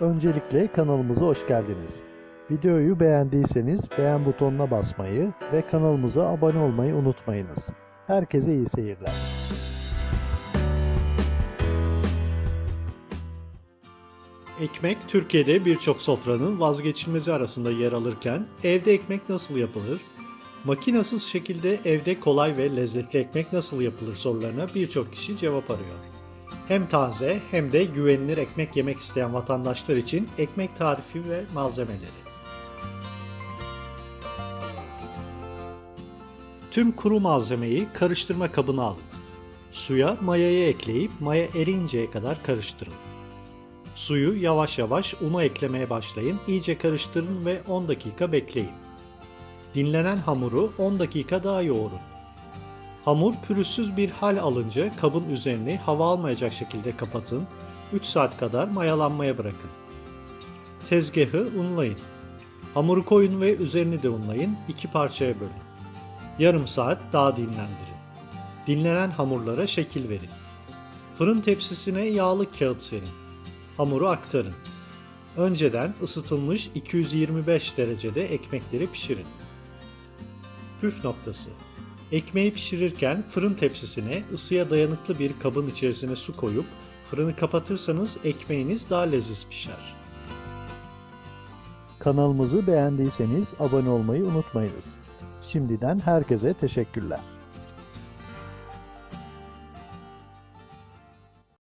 Öncelikle kanalımıza hoş geldiniz. Videoyu beğendiyseniz beğen butonuna basmayı ve kanalımıza abone olmayı unutmayınız. Herkese iyi seyirler. Ekmek Türkiye'de birçok sofranın vazgeçilmezi arasında yer alırken evde ekmek nasıl yapılır? Makinasız şekilde evde kolay ve lezzetli ekmek nasıl yapılır sorularına birçok kişi cevap arıyor. Hem taze hem de güvenilir ekmek yemek isteyen vatandaşlar için ekmek tarifi ve malzemeleri. Tüm kuru malzemeyi karıştırma kabına alın. Suya mayayı ekleyip maya erinceye kadar karıştırın. Suyu yavaş yavaş una eklemeye başlayın, iyice karıştırın ve 10 dakika bekleyin. Dinlenen hamuru 10 dakika daha yoğurun. Hamur pürüzsüz bir hal alınca kabın üzerini hava almayacak şekilde kapatın, 3 saat kadar mayalanmaya bırakın. Tezgahı unlayın. Hamuru koyun ve üzerini de unlayın, iki parçaya bölün. Yarım saat daha dinlendirin. Dinlenen hamurlara şekil verin. Fırın tepsisine yağlı kağıt serin. Hamuru aktarın. Önceden ısıtılmış 225 derecede ekmekleri pişirin. Püf noktası. Ekmeği pişirirken fırın tepsisine ısıya dayanıklı bir kabın içerisine su koyup fırını kapatırsanız ekmeğiniz daha leziz pişer. Kanalımızı beğendiyseniz abone olmayı unutmayınız. Şimdiden herkese teşekkürler.